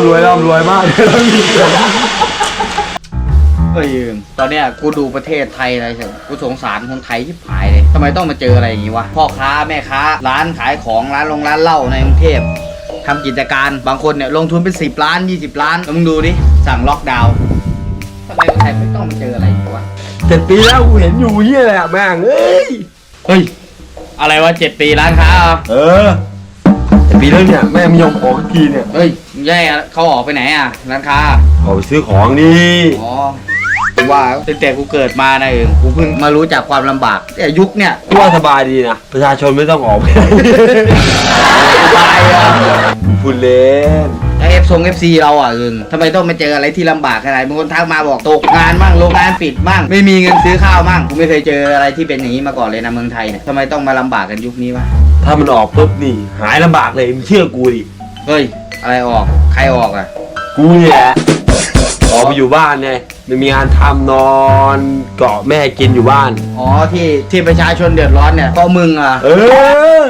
ำรวยร่ำรวยมากเอ้ยยืมตอนเนี้ยกูดูประเทศไทยอะไรเสร็จกูสงสารคนไทยที่ผายเลยทำไมต้องมาเจออะไรอย่างงี้วะพ่อค้าแม่ค้า ร้านขายของร้านลงร้านเหล้าในกรุงเทพทำกิจการบางคนเนี่ยลงทุนเป็นสิบล้านยี่สิบล้านแล้วมึงดูดิสั่งล็อกดาวน์ทำไมคนไทยไม่ต้องมาเจออะไรอย่างงี้วะเจ็ดปีแล้วกูเห็นอยู่เฮียแหละแม่งเอ้ยเฮ้ยอะไรวะเจ็ดปีร้านค้าเหรอเออเจ็ดปีแล้วเนี่ยแม่งไม่ยอมออกสักทีเนี่ยเฮ้ย แย่เขาออกไปไหนอะร้านค้าออกไปซื้อของดิอ๋อว่าตั้งแต่กูเกิดมานะเองกูเพิ่งมารู้จักความลำบากแต่ยุคเนี่ยกูว่าสบายดีนะ ประชาชนไม่ต้องออกไปตายอะพูดเล่น ไอเอฟทรงเอฟซีเราอะเองทำไมต้องมาเจออะไรที่ลำบากขนาดบางคนทักมาบอกตกงานบ้างโรงงานปิดบ้างไม่มีเงินซื้อข้าวบ้างกูไม่เคยเจออะไรที่เป็นอย่างนี้มาก่อนเลยนะเมืองไทยเนี่ยทำไมต้องมาลำบากกันยุคนี้วะ ถ้ามันออกปุ๊บนี่ หายลำบากเลยมึงเชื่อกูดิ เฮ้ย อะไรออก ใครออกอะ กูเนี่ยแหละออกไปอยู่บ้านไงไม่มีงานทำนอนเกาะแม่กินอยู่บ้าน อ๋อที่ที่ประชาชนเดือดร้อนเนี่ยเพราะมึงอะ เออ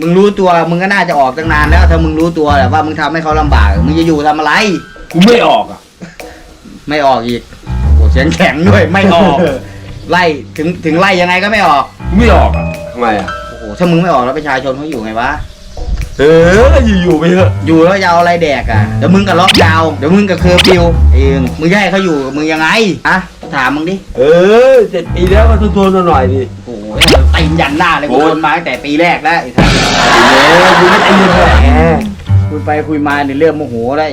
มึงรู้ตัว มึงก็น่าจะออกตั้งนานแล้ว ถ้ามึงรู้ตัวแหละว่ามึงทำให้เขาลำบาก มึงจะอยู่ทำอะไร กูไม่ออกอะ ไม่ออกอีกโอ้เสียงแข็งด้วย ไม่ออก ไล่ ถึง ถึงไล่ยังไงก็ไม่ออก กูไม่ออกอะทำไมอะ โอ้โห ถ้ามึงไม่ออกแล้วประชาชนเขาอยู่ไงวะ เอออยู่ๆไปเถอะอยู่แล้วจะเอาอะไรแดกอะเดี๋ยวมึงกับล็อกดาวน์เดี๋ยวมึงกับเคอร์ฟิวเองมึงจะให้เขาอยู่กับมึงยังไงอะถามมึงดิเออเจ็ดปีแล้วก็ทนๆหน่อยดิโอ้โหตีนยันหน้าเลยกูโอ้ยทนมาตั้งแต่ปีแรกแล้วไอ้ท่านเออกูไม่ใจเย็นแหละคุยไปคุยมาในเรื่องโมโหได้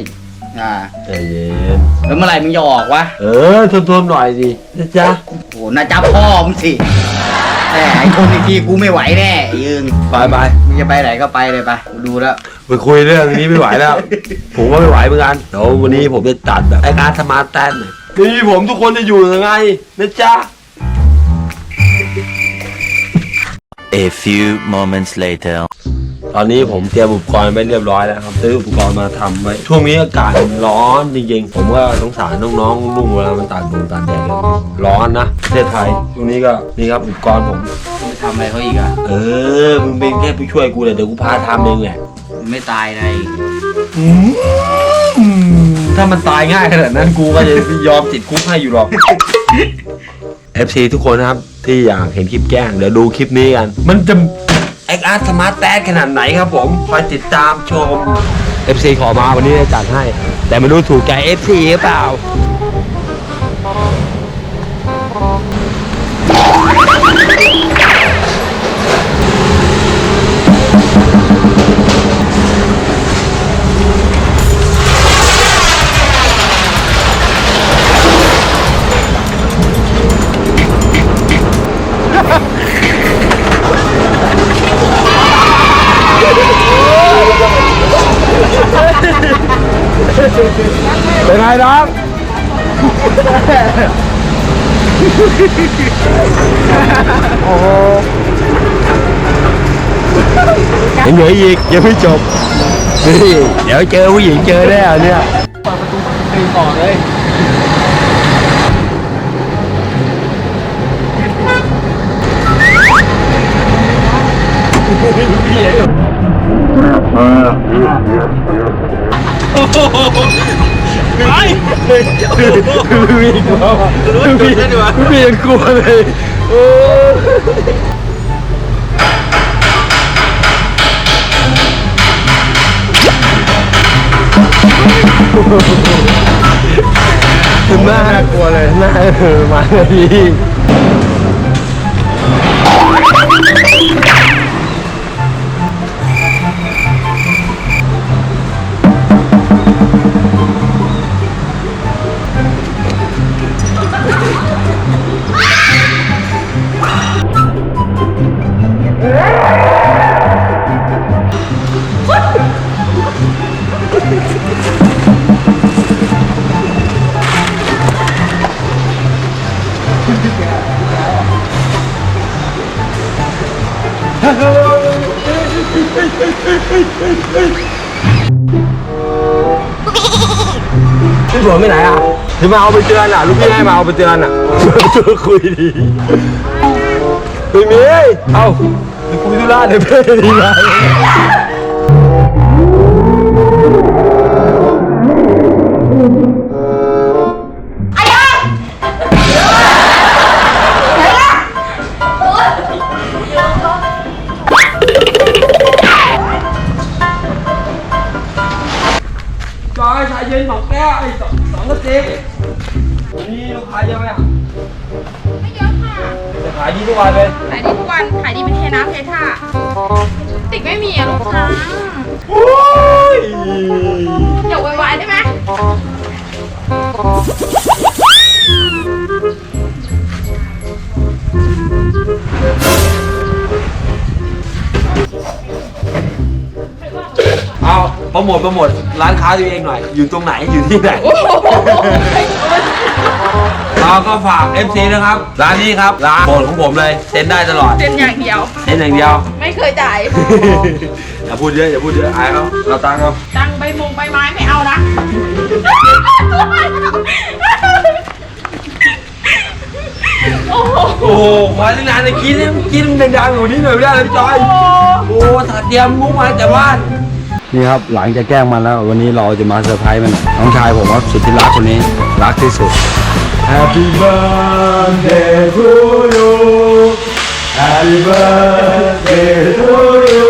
อ่าใจเย็นแล้วเมื่อไหร่มึงจะออกวะเออทนๆหน่อยดินะจ๊ะโอ้โหน่าจับพ่อมึงสิ แต่ไอ้คนอีกทีกูไม่ไหวแน่ไอ้ยืงไปไปมึงจะไปไหนก็ไปเลยไปกูดูแล้ว ไปคุยเรื่องนี้ไม่ไหวแล้ว ผมก็ไม่ไหวเหมือนกันเดี๋ยววันนี้ผมจะจัดแบบไอ้การสมาร์ทแตนหน่อยนี่ผมทุกคนจะอยู่ยังไงนะจ๊ะ A few moments later. ตอนนี้ผมเตรียมอุปกรณ์ไว้เรียบร้อยแล้วครับซื้ออุปกรณ์มาทำไว้ ช่วงนี้อากาศมันร้อนจริงๆ ผมก็สงสารน้องๆนุ่งเวลามันตากดงตากแดดกันร้อนนะประเทศไทยช่วงนี้ก็นี่ครับอุปกรณ์ผมมึงไปทำอะไรเขาอีกอะ เออ มึงเป็นแค่ผู้ช่วยกูเลยเดี๋ยวกูพาทำเองแหละมึงไม่ตายในถ้ามันตายง่ายขนาดนั้นกูก็จะยอมติดคุกให้อยู่หรอก FC ทุกคนนะครับที่อยากเห็นคลิปแกล้งเดี๋ยวดูคลิปนี้กัน มันจะ แอคอาร์สมาร์ทแตขนาดไหนครับผม คอยติดตามชม FC ขอมาวันนี้จะจัดให้ แต่ไม่รู้ถูกใจ FC หรือเปล่า เป็นไงน้องโอ้โหยังเหลืออีกยังไม่จบนี่เดี๋ยวเจอผู้หญิงเจอแน่เนี่ยตีออกเลย มีกลัวมีมียังกลัวเลยโอ้น่ากลัวเลยน่าเออมาเลย พี่พี่ฝนไปไหนอะที่มาเอาไปเตือนอะ ลูกพี่ให้มาเอาไปเตือนอะชวนคุยดีไม่มีเอ้าไปคุยธุระเดี๋ยวเพื่อนดีนะ ดีลูกค้าเยอะไหมอะไม่เยอะค่ะขายดีทุกวันเลย ขายดีทุกวัน ขายดีเป็นเทน้ำเทท่าติดไม่มีอะลูกค้าโอ้ยอย่าไวาได้ไหมเอาโปรโมทโปรโมทร้านค้าตัวเองหน่อย อยู่ตรงไหนอยู่ที่ไหน เราก็ฝาก FC นะครับ ร้านนี้ครับ ร้านโปรดของผมเลยเซ็นได้ตลอดเซ็นอย่างเดียว เซ็นอย่างเดียว ไม่เคยจ่าย อย่าพูดเยอะอย่าพูดเยอะอายเขาเราตังค์เขาตังค์ใบมงใบไม้ไม่เอานะโอ้โหโอ้โหมาตั้งนานเลยกินกินดังๆอยู่นี่หน่อยไม่ได้เลยพี่จอยโอ้ถัดเตรียมมุกมาจากบ้านนี่ครับหลังจากแกล้งมันแล้ว วันนี้เราจะมาเซอร์ไพรส์มันน้องชายผมครับสุดที่รักคนนี้รักที่สุด Happy birthday to you Happy birthday to you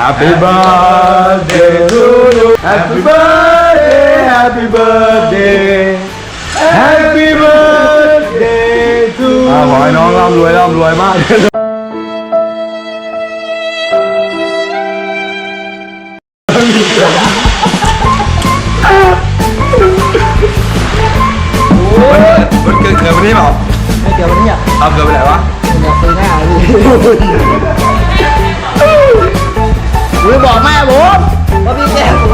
Happy birthday to you Happy birthday Happy birthday Happy birthday to you ขอให้น้องร่ำรวยร่ำรวยมาก เกี่ยวกับเนี่ยเอาเกิดวันไหนวะเนี่ยปีหน้าพี่หรือบอกแม่ผมว่าพี่แกล้งผม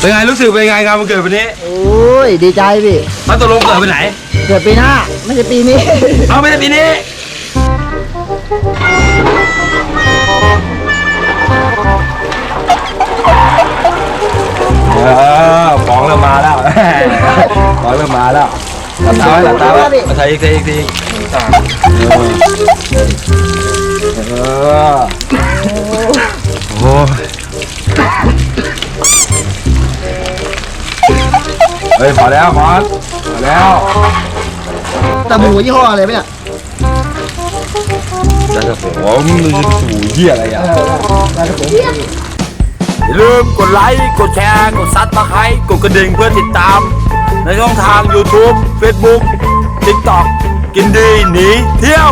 เป็นไงรู้สึกเป็นไงครับมันเกิดวันนี้โอ้ยดีใจพี่มันตกลงเกิดวันไหน เกิดปีหน้าไม่ใช่ปีนี้ เอาไม่ใช่ปีนี้ เออฟองเริ่มมาแล้วฟองเริ่มมาแล้วหลับตาไว้หลับตาไว้มาถ่ายอีกทีอีกทีเออโอ้ยเฮ้ยพอแล้วพอพอแล้วแต่หมูยี่ห้ออะไรไหมเนี่ยแล้วก็ผมมึงจะสูเหี้ยอะไรอะ อย่าลืมกดไลค์ กดแชร์ กดซับสไครต์กดกระดิ่งเพื่อติดตาม ในช่องทาง YouTube Facebook TikTok กินดีหนีเที่ยว